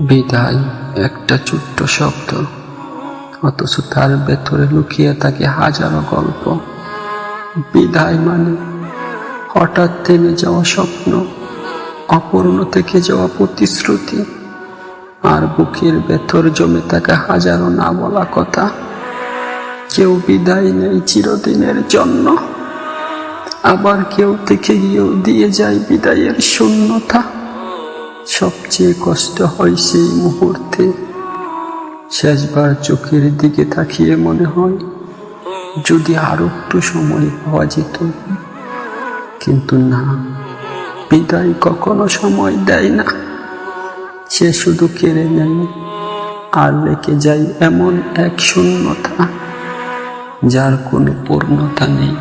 বিদায়, একটা ছোট্ট শব্দ। অথচ তার ভেতরে লুকিয়ে থাকে হাজারো গল্প। বিদায় মানে হঠাৎ থেমে যাওয়া স্বপ্ন, অপূর্ণ থেকে যাওয়া প্রতিশ্রুতি, আর বুকের ভেতর জমে থাকা হাজারো না বলা কথা। কেউ বিদায় নেই চিরদিনের জন্য, আবার কেউ থেকে গিয়েও দিয়ে যায় বিদায়ের শূন্যতা। সবচেয়ে কষ্ট হয় সেই মুহূর্তে। শেষবার চোখের দিকে তাকিয়ে মনে হয়, যদি আরও একটু সময় পাওয়া যেত। কিন্তু না, বিদায় কখনো সময় দেয় না। সে শুধু কেড়ে নেয়, আর রেখে যায় এমন এক শূন্যতা, যার কোনো পূর্ণতা নেই।